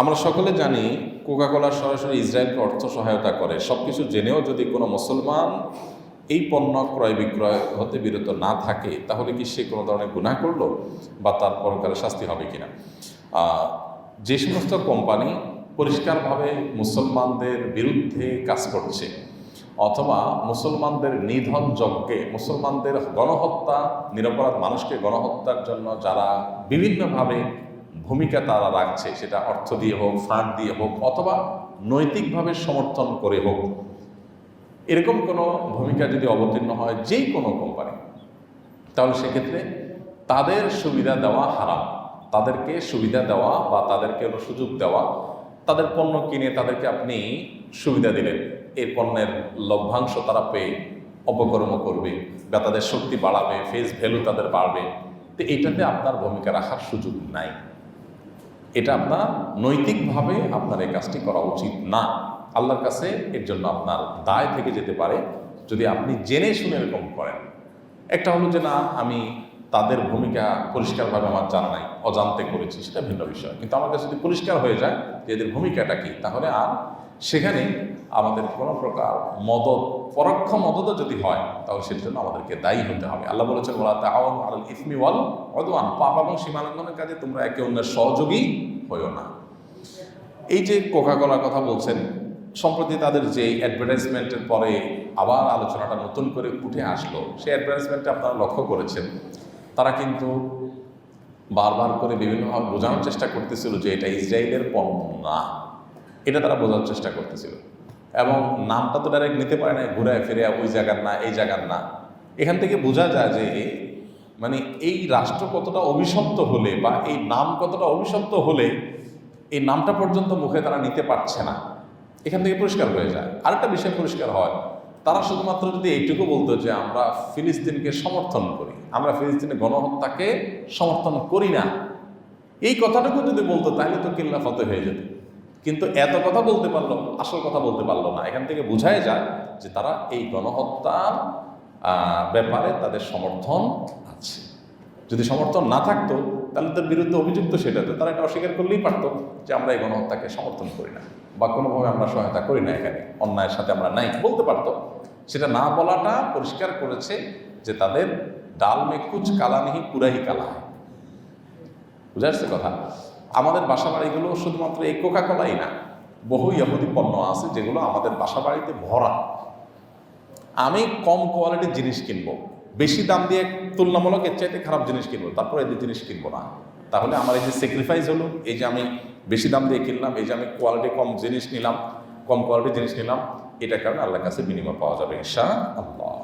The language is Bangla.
আমরা সকলে জানি কোকাকোলা সরাসরি ইসরায়েলকে অর্থ সহায়তা করে। সব কিছু জেনেও যদি কোনো মুসলমান এই পণ্য ক্রয় বিক্রয় হতে বিরত না থাকে, তাহলে কি সে কোনো ধরনের গুণা করল বা তার পরকালে শাস্তি হবে কিনা? যে সমস্ত কোম্পানি পরিষ্কারভাবে মুসলমানদের বিরুদ্ধে কাজ করছে, অথবা মুসলমানদের নিধন যজ্ঞে, মুসলমানদের গণহত্যা, নিরপরাধ মানুষকে গণহত্যার জন্য যারা বিভিন্নভাবে ভূমিকা তারা রাখছে, সেটা অর্থ দিয়ে হোক ফান্ড দিয়ে হোক, অথবা নৈতিকভাবে সমর্থন করে হোক, এরকম কোনো ভূমিকা যদি অবতীর্ণ হয় যেই কোনো কোম্পানি তাহলে সেক্ষেত্রে তাদের সুবিধা দেওয়া হারাম। তাদেরকে সুবিধা দেওয়া বা তাদেরকে সুযোগ দেওয়া, তাদের পণ্য কিনে তাদেরকে আপনি সুবিধা দিলেন, এই পণ্যের লভ্যাংশ তারা পেয়ে অপকর্ম করবে বা তাদের শক্তি বাড়াবে ফেস ভ্যালু তাদের বাড়বে। তো এটাতে আপনার ভূমিকা রাখার সুযোগ নাই। এটা আপনার নৈতিকভাবে আপনার এই কাজটি করা উচিত না। আল্লাহর কাছে এর জন্য আপনার দায় থেকে যেতে পারে। যদি আপনি জেনে শুনে এরকম করেন। একটা হলো যে না, আমি তাদের ভূমিকা পরিষ্কারভাবে আমার জানা নাই, অজান্তে করেছি, সেটা ভিন্ন বিষয়। কিন্তু আমার কাছে যদি পরিষ্কার হয়ে যায় যে এদের ভূমিকাটা কী, তাহলে আর সেখানে আমাদের কোনো প্রকার মদত, পরোক্ষ মদতও যদি হয়, তাহলে সেটার জন্য আমাদেরকে দায়ী হতে হবে। আল্লাহ বলেছেন বলা তাহন আল ইসমি ওয়াল অদওয়ান পাপ এবং সীমালঙ্ঘনের কাজে তোমরা একে অন্যের সহযোগী হইও না। এই যে কোকাকোলার কথা বলছেন, সম্প্রতি তাদের যে অ্যাডভার্টাইজমেন্টের পরে আবার আলোচনাটা নতুন করে উঠে আসলো, সেই অ্যাডভার্টাইজমেন্টটা আপনারা লক্ষ্য করেছেন। তারা কিন্তু বারবার করে বিভিন্নভাবে বোঝানোর চেষ্টা করতেছিল যে এটা ইসরায়েলের পণ্য না। এটা তারা বোঝানোর চেষ্টা করতেছিল। এবং নামটা তো ডাইরেক্ট নিতে পারে না ঘুরে ফিরে ওই জায়গার না, এই জায়গার না। এখান থেকে বোঝা যায় যে মানে এই রাষ্ট্র কতটা অভিশপ্ত হলে বা এই নাম কতটা অভিশপ্ত হলে এই নামটা পর্যন্ত মুখে তারা নিতে পারছে না। এখান থেকে পরিষ্কার হয়ে যায়। আরেকটা বিষয় পরিষ্কার হয় তারা শুধুমাত্র যদি এইটুকু বলতো যে আমরা ফিলিস্তিনকে সমর্থন করি, আমরা ফিলিস্তিনের গণহত্যাকে সমর্থন করি না, এই কথাটুকু যদি বলতো তাহলে তো কিল্লা ফতে হয়ে যেত। কিন্তু এত কথা বলতে পারল, আসল কথা বলতে পারল না। এখান থেকে বোঝাই যায় যে তারা এই গণহত্যার ব্যাপারে তাদের সমর্থন আছে। যদি সমর্থন না থাকতো তাহলে তার বিরুদ্ধে অভিযুক্ত সেটাতে তারা এটা অস্বীকার করলেই পারতো যে আমরা এই গণহত্যাকে সমর্থন করি না। বা কোনোভাবে আমরা সহায়তা করি না এখানে। অন্যায়ের সাথে আমরা নাই বলতে পারতো? সেটা না বলাটা পরিষ্কার করেছে যে তাদের ডাল মে কুচ কালা নেহি পুরাই কালা হয় বুঝা যাচ্ছে কথা? আমাদের বাসা বাড়িগুলো শুধুমাত্র এই কোকা কলাই না, বহু ইহুদি পণ্য আছে যেগুলো আমাদের বাসা বাড়িতে ভরা। আমি কম কোয়ালিটির জিনিস কিনবো। বেশি দাম দিয়ে তুলনামূলক এর চাইতে খারাপ জিনিস কিনবো, তারপর এদের জিনিস কিনবো না। তাহলে আমার এই যে স্যাক্রিফাইস হলো, এই যে আমি বেশি দাম দিয়ে কিনলাম, এই যে আমি কোয়ালিটি কম জিনিস নিলাম, কম কোয়ালিটির জিনিস নিলাম, এটার কারণে আল্লাহর কাছে বিনিময় পাওয়া যাবে ইনশা আল্লাহ